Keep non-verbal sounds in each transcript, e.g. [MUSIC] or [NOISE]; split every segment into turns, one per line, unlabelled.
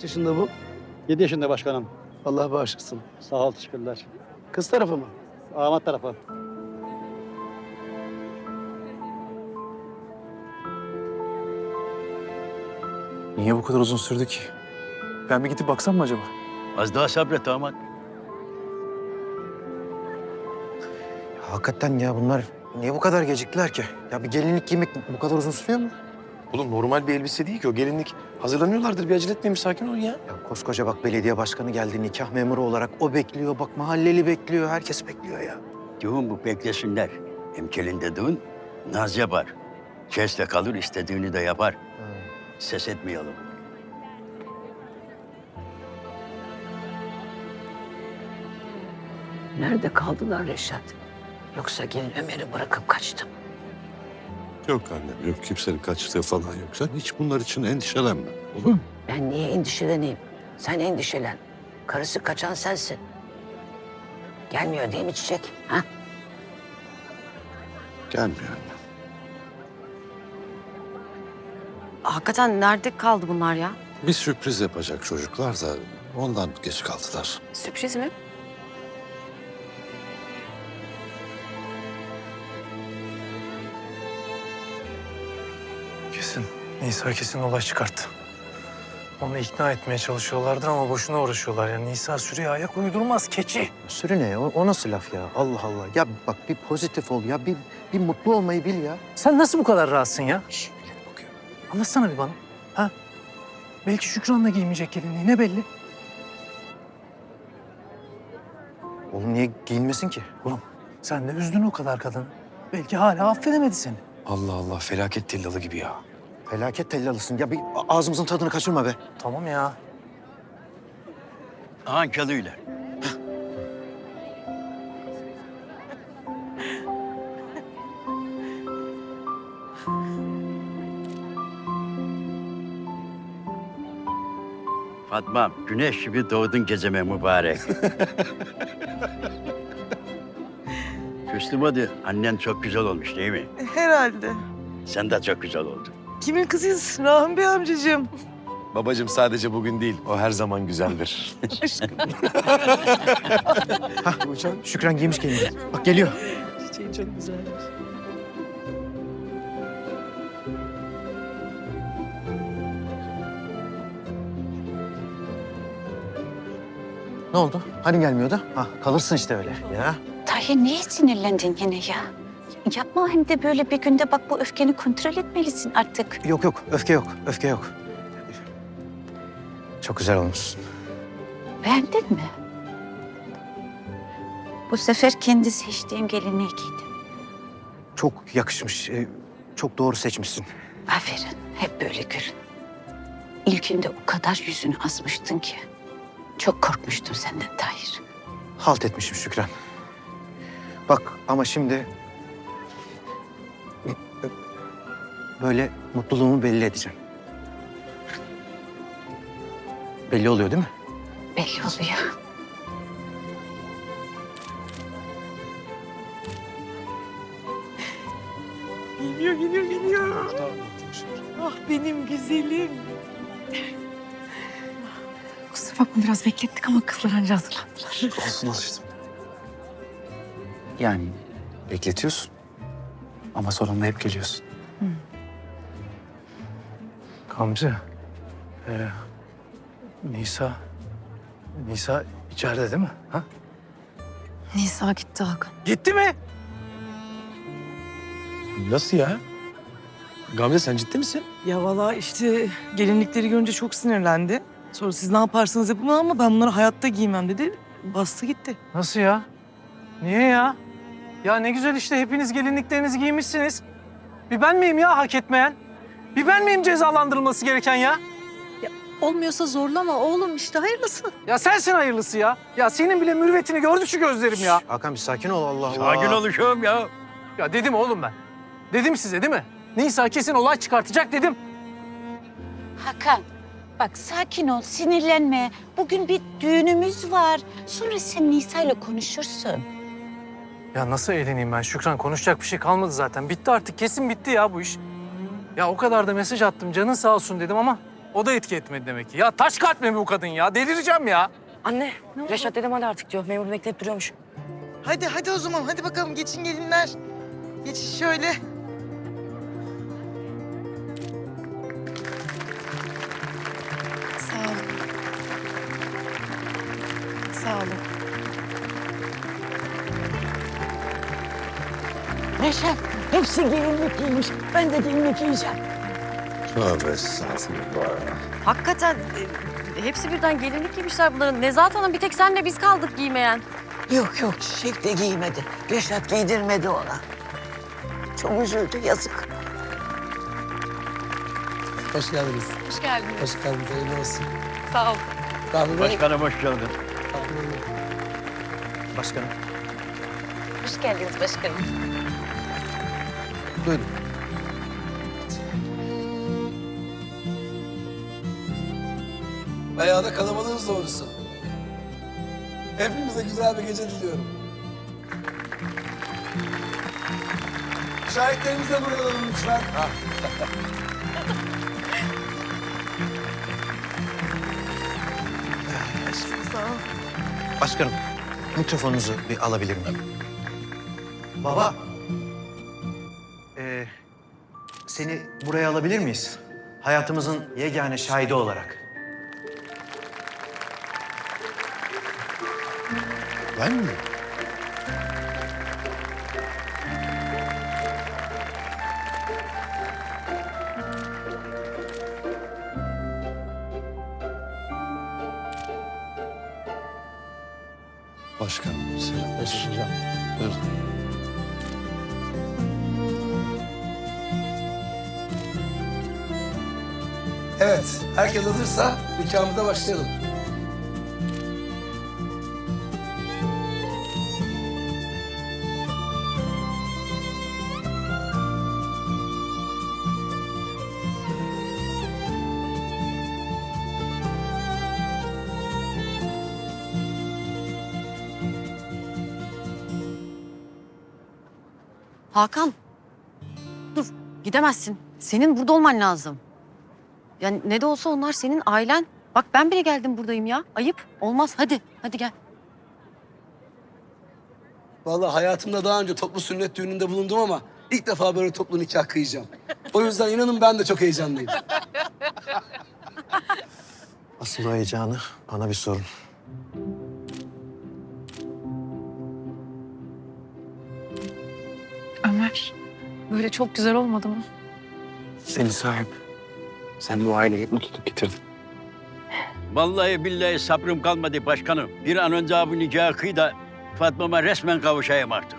Kaç yaşında bu?
7 yaşında başkanım.
Allah bağışlasın.
Sağ ol teşekkürler.
Kız tarafı mı?
Damat tarafı.
Niye bu kadar uzun sürdü ki? Ben bir gidip baksam mı acaba?
Az daha sabret damat.
Hakikaten ya bunlar niye bu kadar geciktiler ki? Ya bir gelinlik giymek bu kadar uzun sürüyor mu?
Oğlum normal bir elbise değil ki o gelinlik. Hazırlanıyorlardır bir acele etmeyin sakin olun ya.
Ya koskoca bak belediye başkanı geldi nikah memuru olarak. O bekliyor bak mahalleli bekliyor. Herkes bekliyor ya.
Düğün bu beklesinler. Emkelin dediğin naz yapar. Kesle kalır istediğini de yapar. Ses etmeyelim.
Nerede kaldılar Reşat? Yoksa gelin Ömer'i bırakıp kaçtı mı?
Yok annem yok kimsenin kaçtığı falan yok. Sen hiç bunlar için endişelenme. Olur mu?
Ben niye endişeleneyim? Sen endişelen. Karısı kaçan sensin. Gelmiyor değil mi Çiçek? Ha?
Gelmiyor annem.
Hakikaten nerede kaldı bunlar ya?
Bir sürpriz yapacak çocuklar da ondan geç kaldılar.
Sürpriz mi?
Nisa kesin olay çıkarttı. Onu ikna etmeye çalışıyorlardır ama boşuna uğraşıyorlar. Yani Nisa sürüye ayak uydurmaz keçi.
Sürü ne? O, o nasıl laf ya? Allah Allah. Ya bak bir pozitif ol ya. Bir, bir mutlu olmayı bil ya.
Sen nasıl bu kadar rahatsın ya? Şş, millet bakıyor. Anlatsana bir bana. Ha? Belki Şükran da giymeyecek gelinliği. Ne belli?
Oğlum niye giyinmesin ki?
Oğlum sen de üzdün o kadar kadını. Belki hala affedemedi seni.
Allah Allah felaket tellalı gibi ya.
Felaket tellalısın. Ya bir ağzımızın tadını kaçırma be.
Tamam ya.
Çalıyorlar. Fatma, güneş gibi doğdun geceme mübarek. [LAUGHS] Küstüm hadi. Annen çok güzel olmuş değil mi?
Herhalde.
Sen de çok güzel oldun.
Kimin kızıyız? Rahmi Bey amcacığım.
Babacığım sadece bugün değil o her zaman güzeldir. [LAUGHS]
Hah Şükran giymiş gelinliği. Bak geliyor.
Çiçeği çok güzelmiş.
Ne oldu? Hani gelmiyordu? Ha kalırsın işte öyle. Ya.
Tahir niye sinirlendin yine ya? Yapma hem de böyle bir günde bak bu öfkeni kontrol etmelisin artık.
Yok yok öfke yok. Öfke yok. Çok güzel olmuşsun.
Beğendin mi? Bu sefer kendi seçtiğim gelinliği giydim.
Çok yakışmış. e, Çok doğru seçmişsin.
Aferin hep böyle gülün. İlkinde o kadar yüzünü asmıştın ki. Çok korkmuştum senden Tahir.
Halt etmişim Şükran. Bak ama şimdi böyle mutluluğumu belli edeceğim. Belli oluyor değil mi?
Belli oluyor.
Geliyor, geliyor, geliyor. Ah benim güzelim.
Kusura bakma biraz beklettik ama kızlar anca hazırlandılar.
Olsun alıştım. Yani bekletiyorsun. Ama sonunda hep geliyorsun. Gamze. Ee, Nisa. Nisa içeride değil mi? Ha?
Nisa gitti Hakan.
Gitti mi?
Nasıl ya? Gamze sen ciddi misin?
Ya valla işte gelinlikleri görünce çok sinirlendi. Sonra siz ne yaparsanız yapın ama ben bunları hayatta giymem dedi. Bastı gitti.
Nasıl ya? Niye ya? Ya ne güzel işte hepiniz gelinliklerinizi giymişsiniz. Bir ben miyim ya hak etmeyen? Bir ben miyim cezalandırılması gereken ya?
Olmuyorsa zorlama oğlum işte hayırlısı.
Ya sensin hayırlısı ya. Ya senin bile mürüvvetini gördü şu gözlerim ya.
Hakan bir sakin ol Allah Allah.
Sakin oluşum ya.
Ya dedim oğlum ben. Dedim size değil mi? Nisa kesin olay çıkartacak dedim.
Hakan bak sakin ol sinirlenme. Bugün bir düğünümüz var. Sonra sen Nisa ile konuşursun.
Ya nasıl eğleneyim ben Şükran? Konuşacak bir şey kalmadı zaten. Bitti artık kesin bitti ya bu iş. Ya o kadar da mesaj attım canın sağ olsun dedim ama O da etki etmedi demek ki. Ya taş kalp mi bu kadın ya? Delireceğim ya.
Anne, Reşat dedem hadi artık diyor. Memur bekleyip duruyormuş. Hadi hadi o zaman. Hadi bakalım geçin gelinler. Geçin şöyle.
Sağ olun. Sağ olun.
Reşat hepsi gelinlik giymiş. Ben de gelinlik giyeceğim.
Tövbe estağfurullah.
Hakikaten e, hepsi birden gelinlik giymişler bunların. Nezahat Hanım bir tek senle biz kaldık giymeyen.
Yok yok çiçek de giymedi. Reşat giydirmedi ona. Çok üzüldü yazık.
Hoş geldiniz.
Hoş geldiniz.
Hoş geldiniz. Hayırlı olsun.
Sağ ol.
Rahmi Bey.
Başkanım hoş geldin.
Başkanım.
Hoş geldiniz başkanım.
Buyurun. Bayağı da kalabalığız doğrusu. Hepimize güzel bir gece diliyorum. Şahitlerimizi de buraya alalım lütfen.
Başkanım, mikrofonunuzu bir alabilir miyim? Baba. Seni buraya alabilir miyiz? Hayatımızın yegane şahidi olarak.
Ben mi? Başkanım selam. Buyurun.
Evet, herkes hazırsa nikahımıza başlayalım.
Hakan. Dur gidemezsin. Senin burada olman lazım. Yani ne de olsa onlar senin ailen. Bak ben bile geldim buradayım ya. Ayıp. Olmaz hadi. Hadi gel.
Vallahi hayatımda daha önce toplu sünnet düğününde bulundum ama ilk defa böyle toplu nikah kıyacağım. O yüzden inanın ben de çok heyecanlıyım.
Asıl o heyecanı bana bir sorun.
Ömer. Böyle çok güzel olmadı mı?
Seni sahip. Sen bu aileyi mutluluk getirdin.
Vallahi billahi sabrım kalmadı başkanım. Bir an önce bu nikahı kıy da Fatma'ma resmen kavuşayım artık.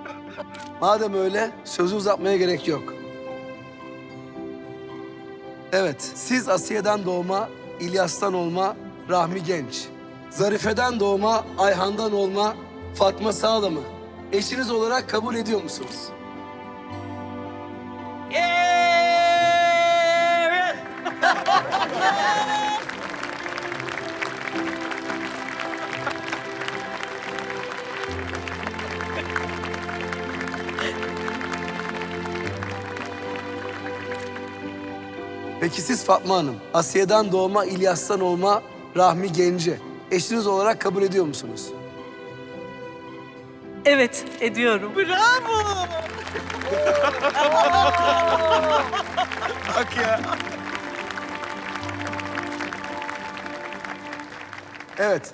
[LAUGHS]
Madem öyle sözü uzatmaya gerek yok. Evet, siz Asiye'den doğma, İlyas'tan olma Rahmi Genç. Zarife'den doğma, Ayhan'dan olma Fatma Sağlam'ı eşiniz olarak kabul ediyor musunuz?
Evet.
Peki siz Fatma Hanım, Asiye'den doğma, İlyas'tan olma Rahmi Genci eşiniz olarak kabul ediyor musunuz?
Evet, ediyorum. Bravo.
Evet,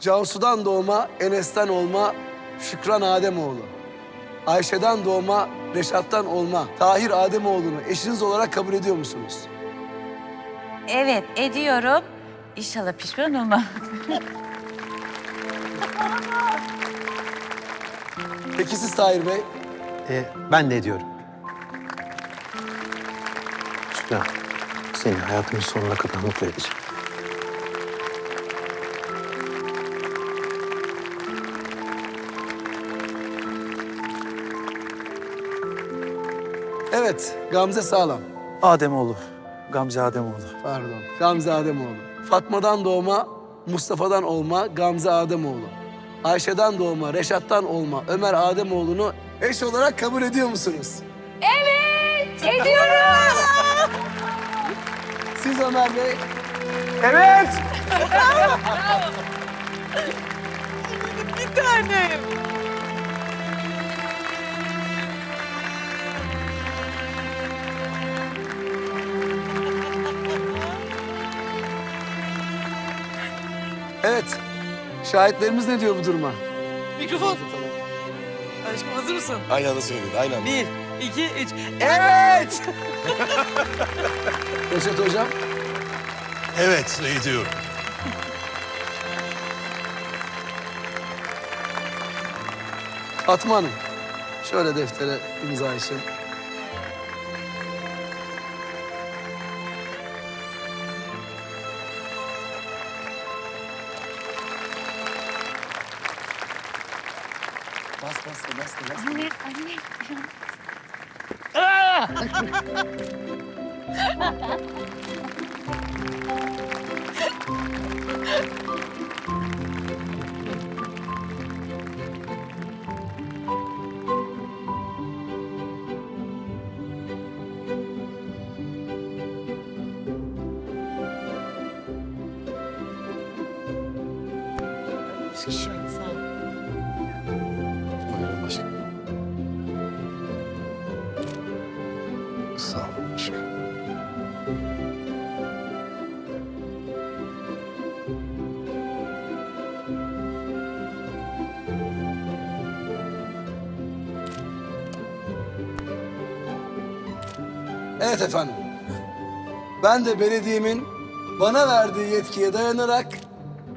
Cansu'dan doğma, Enes'ten olma Şükran Ademoğlu. Ayşe'den doğma, Reşat'tan olma Tahir Ademoğlu'nu eşiniz olarak kabul ediyor musunuz?
Evet ediyorum. İnşallah pişman olmam.
Peki siz Tahir Bey?
Ee, ben de ediyorum. Şükran, seni hayatımın sonuna kadar mutlu edeceğim.
Evet, Gamze Sağlam.
Ademoğlu, Gamze Ademoğlu.
Pardon, Gamze Ademoğlu. Fatma'dan doğma, Mustafa'dan olma Gamze Ademoğlu. Ayşe'den doğma, Reşat'tan olma Ömer Ademoğlu'nu eş olarak kabul ediyor musunuz?
Ediyorum. [LAUGHS]
Siz Ömer Bey. Evet. [LAUGHS]
Bir tanem.
Evet. Şahitlerimiz ne diyor bu duruma?
Mikrofon. Aşkım hazır mısın?
Aynı anda söyledin, aynı anda.
Bir, iki, üç.
Evet. [LAUGHS] Reşat Hocam.
Evet ediyorum.
Fatma Hanım. Şöyle deftere imza için.
Sağ olun başkanım.
Evet efendim. Ben de belediyemin bana verdiği yetkiye dayanarak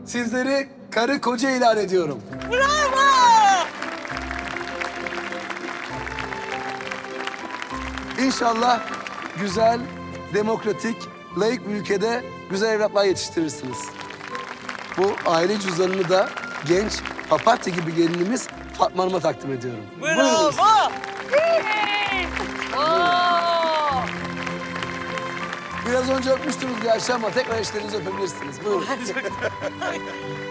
sizleri karı koca ilan ediyorum.
Bravo!
İnşallah güzel, demokratik, layık bir ülkede güzel evlatlar yetiştirirsiniz. Bu aile cüzdanını da genç papatya gibi gelinimiz Fatma Hanım'a takdim ediyorum.
Bravo!
Biraz önce öpmüştünüz gerçi ama tekrar eşlerinizi öpebilirsiniz. Buyurun. [LAUGHS]